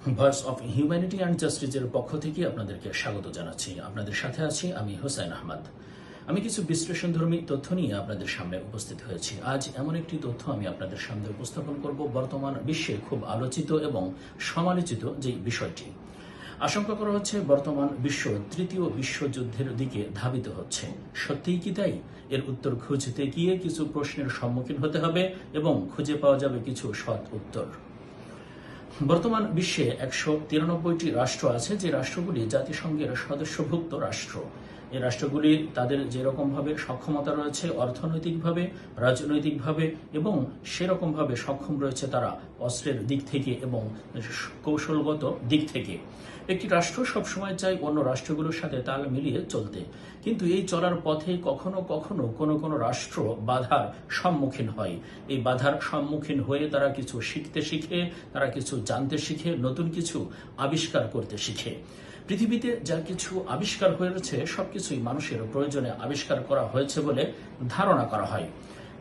Voice of humanity and জাস্টিসের পক্ষ থেকে আপনাদেরকে স্বাগত জানাচ্ছি। আপনাদের সাথে আছি আমি হোসেন আহমদ। আমি কিছু বিশ্লেষণধর্মী তথ্য নিয়ে আপনাদের সামনে উপস্থিত হয়েছি। আজ এমন একটি তথ্য আমি আপনাদের সামনে উপস্থাপন করব। বর্তমান বিশ্বে খুব আলোচিত এবং সমালোচিত যে বিষয়টি। আশঙ্কা করা হচ্ছে বর্তমান বিশ্ব তৃতীয় বিশ্বযুদ্ধের দিকে ধাবিত হচ্ছে। সত্যিই কি তাই? এর উত্তর খুঁজতে গিয়ে কিছু প্রশ্নের সম্মুখীন হতে হবে এবং খুঁজে পাওয়া যাবে কিছু সৎ উত্তর। বর্তমান বিশ্বে একশো তিরানব্বইটি রাষ্ট্র আছে, যে রাষ্ট্রগুলি জাতিসংঘের সদস্যভুক্ত রাষ্ট্র। এই রাষ্ট্রগুলি তাদের যেরকমভাবে সক্ষমতা রয়েছে অর্থনৈতিকভাবে, রাজনৈতিকভাবে এবং সেরকমভাবে সক্ষম রয়েছে তারা অস্ত্রের দিক থেকে এবং কৌশলগত দিক থেকে। একটি রাষ্ট্র সবসময় চায় অন্য রাষ্ট্রগুলোর সাথে তাল মিলিয়ে চলতে। কিন্তু এই চলার পথে কখনো কখনো কোনো কোনো রাষ্ট্র বাধার সম্মুখীন হয়। এই বাধার সম্মুখীন হয়ে তারা কিছু শিখতে শিখে, তারা কিছু জানতে শিখে, নতুন কিছু আবিষ্কার করতে শিখে। পৃথিবীতে যা কিছু আবিষ্কার হয়েছে সবকিছুই মানুষের প্রয়োজনে আবিষ্কার করা হয়েছে বলে ধারণা করা হয়।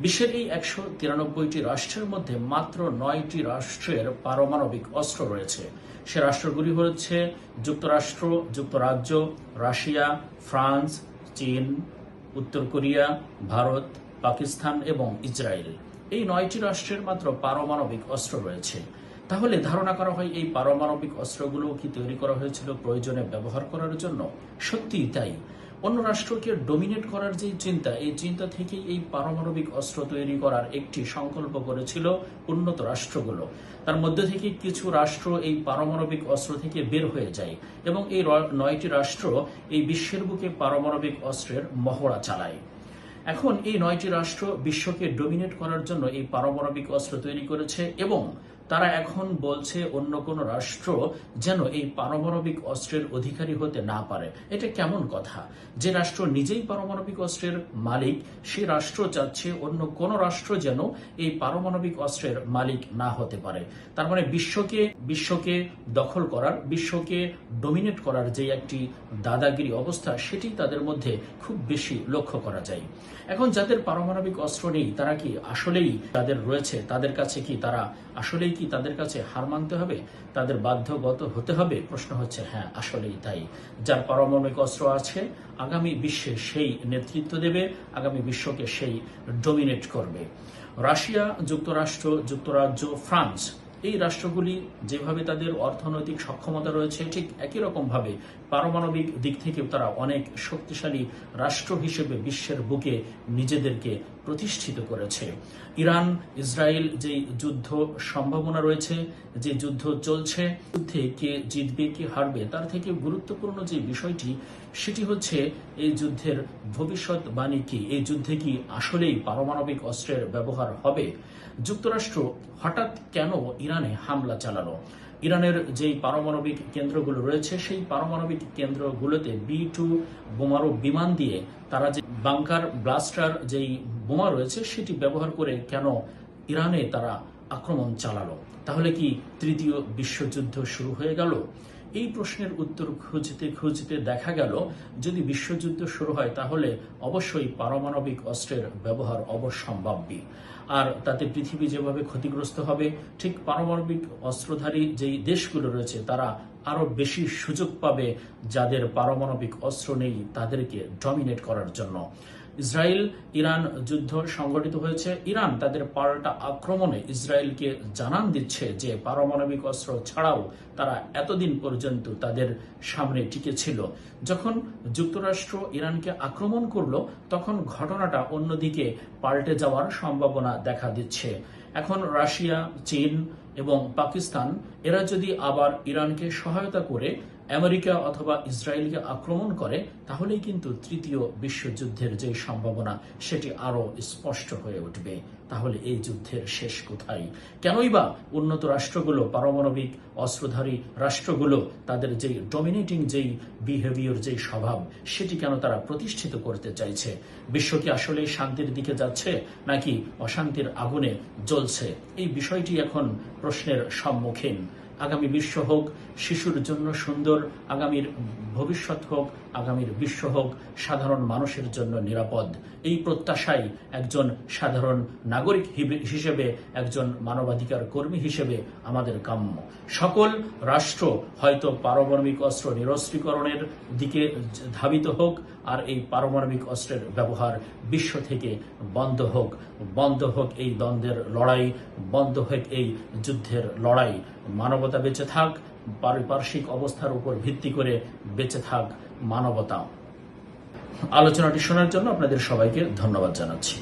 বিশ্বের এই একশো তিরানব্বইটি রাষ্ট্রের মধ্যে মাত্র নয়টি রাষ্ট্রের পারমাণবিক অস্ত্র রয়েছে। সে রাষ্ট্রগুলি হচ্ছে যুক্তরাষ্ট্র, যুক্তরাজ্য, রাশিয়া, ফ্রান্স চীন, উত্তর কোরিয়া, ভারত, পাকিস্তান এবং ইসরায়েল। এই নয়টি রাষ্ট্রের মাত্র পারমাণবিক অস্ত্র রয়েছে। তাহলে ধারণা করা হয় এই পারমাণবিক অস্ত্রগুলো কি তৈরি করা হয়েছিল প্রয়োজনে ব্যবহার করার জন্য? সত্যিই তাই। অন্য রাষ্ট্রকে ডোমিনেট করার যে চিন্তা, এই চিন্তা থেকেই এই পারমাণবিক অস্ত্র তৈরি করার একটি সংকল্প করেছিল উন্নত রাষ্ট্রগুলো। তার মধ্যে থেকে কিছু রাষ্ট্র এই পারমাণবিক অস্ত্র থেকে বের হয়ে যায় এবং এই নয়টি রাষ্ট্র এই বিশ্বের বুকে পারমাণবিক অস্ত্রের মহড়া চালায়। এখন এই নয়টি রাষ্ট্র বিশ্বকে ডোমিনেট করার জন্য এই পারমাণবিক অস্ত্র তৈরি করেছে এবং তারা এখন বলছে অন্য কোনো রাষ্ট্র যেন এই পারমাণবিক অস্ত্রের অধিকারী হতে না পারে। এটা কেমন কথা? যে রাষ্ট্র নিজেই পারমাণবিক অস্ত্রের মালিক সেই রাষ্ট্র চাচ্ছে অন্য কোন রাষ্ট্র যেন এই পারমাণবিক অস্ত্রের মালিক না হতে পারে। তার মানে বিশ্বকে বিশ্বকে দখল করার, বিশ্বকে ডোমিনেট করার যে একটি দাদাগিরি অবস্থা, সেটি তাদের মধ্যে খুব বেশি লক্ষ্য করা যায়। এখন যাদের পারমাণবিক অস্ত্র নেই, তারা কি আসলেই তাদের রয়েছে? তাদের কাছে কি তারা আসলেই কি তাদের কাছে হার মানতে হবে? তাদের বাধ্যগত হতে হবে? প্রশ্ন হচ্ছে হ্যাঁ আসলেই তাই। যার পারমাণবিক অস্ত্র আছে, আগামী বিশ্বে সেই নেতৃত্ব দেবে, আগামী বিশ্বকে সেই ডোমিনেট করবে। রাশিয়া, যুক্তরাষ্ট্র, যুক্তরাজ্য, ফ্রান্স, এই রাষ্ট্রগুলি যেভাবে তাদের অর্থনৈতিক সক্ষমতা রয়েছে, ঠিক একই রকমভাবে পারমাণবিক দিক থেকেও তারা অনেক শক্তিশালী রাষ্ট্র হিসেবে বিশ্বের বুকে নিজেদেরকে প্রতিষ্ঠিত করেছে। ইরান, ইসরায়েল যে যুদ্ধ সম্ভাবনা রয়েছে, যে যুদ্ধ চলছে, যুদ্ধে কে জিতবে, কে হারবে, তার থেকে গুরুত্বপূর্ণ যে বিষয়টি, সেটি হচ্ছে এই যুদ্ধের ভবিষ্যৎবাণী কি? এই যুদ্ধে কি আসলেই পারমাণবিক অস্ত্রের ব্যবহার হবে? যুক্তরাষ্ট্র হঠাৎ কেন ইরানে হামলা চালালো? ইরানের যেই পারমাণবিক কেন্দ্রগুলো রয়েছে, সেই পারমাণবিক কেন্দ্রগুলোতে বি টু বোমারু বিমান দিয়ে তারা যে বাংকার ব্লাস্টার যেই বোমা রয়েছে, সেটি ব্যবহার করে কেন ইরানে তারা আক্রমণ চালালো? তাহলে কি তৃতীয় বিশ্বযুদ্ধ শুরু হয়ে গেল? এই প্রশ্নের উত্তর খুঁজতে খুঁজতে দেখা গেল, যদি বিশ্বযুদ্ধ শুরু হয়, তাহলে অবশ্যই পারমাণবিক অস্ত্রের ব্যবহার অবশ্যম্ভাব্য আর তাতে পৃথিবী যেভাবে ক্ষতিগ্রস্ত হবে, ঠিক পারমাণবিক অস্ত্রধারী যেই দেশগুলো রয়েছে, তারা আরও বেশি সুযোগ পাবে যাদের পারমাণবিক অস্ত্র নেই তাদেরকে ডমিনেট করার জন্য। ইসরায়েল, ইরান যুদ্ধ সংগঠিত হয়েছে। ইরান তাদের পাল্টা আক্রমণে ইসরায়েলকে জানান দিচ্ছে যে পারমাণবিক অস্ত্র ছাড়াও তারা এতদিন পর্যন্ত তাদের সামনে টিকে ছিল। যখন যুক্তরাষ্ট্র ইরানকে আক্রমণ করল, তখন ঘটনাটা অন্যদিকে পাল্টে যাওয়ার সম্ভাবনা দেখা দিচ্ছে। এখন রাশিয়া, চীন এবং পাকিস্তান এরা যদি আবার ইরানকে সহায়তা করে আমেরিকা অথবা ইসরায়েলকে আক্রমণ করে, তাহলেই কিন্তু তৃতীয় বিশ্বযুদ্ধের যে সম্ভাবনা, সেটি আরও স্পষ্ট হয়ে উঠবে। তাহলে এই যুদ্ধের শেষ কোথায়? কেনই বা উন্নত রাষ্ট্রগুলো, পারমাণবিক অস্ত্রধারী রাষ্ট্রগুলো, তাদের যেই ডমিনেটিং যেই বিহেভিয়ার যেই স্বভাব, সেটি কেন তারা প্রতিষ্ঠিত করতে চাইছে? বিশ্ব কি আসলে শান্তির দিকে যাচ্ছে, নাকি অশান্তির আগুনে জ্বলছে? এই বিষয়টি এখন প্রশ্নের সম্মুখীন। আগামী বিশ্ব হোক, শিশুর জন্য সুন্দর, আগামীর ভবিষ্যৎ হোক, আগামীর বিশ্ব হোক, সাধারণ মানুষের জন্য নিরাপদ। এই প্রত্যাশাই একজন সাধারণ নাগরিক হিসেবে, একজন মানবাধিকার কর্মী হিসেবে আমাদের কাম্য। সকল রাষ্ট্র হয়তো পারমাণবিক অস্ত্র নিরস্ত্রীকরণের দিকে ধাবিত হোক, আর এই পারমাণবিক অস্ত্রের ব্যবহার বিশ্ব থেকে বন্ধ হোক। বন্ধ হোক এই দ্বন্দ্বের লড়াই, বন্ধ হোক এই যুদ্ধের লড়াই। মানবতা বেঁচে থাক, পারিপার্শ্বিক অবস্থার উপর ভিত্তি করে বেঁচে থাক মানবতা। আলোচনাটি শোনার জন্য আপনাদের সবাইকে ধন্যবাদ জানাচ্ছি।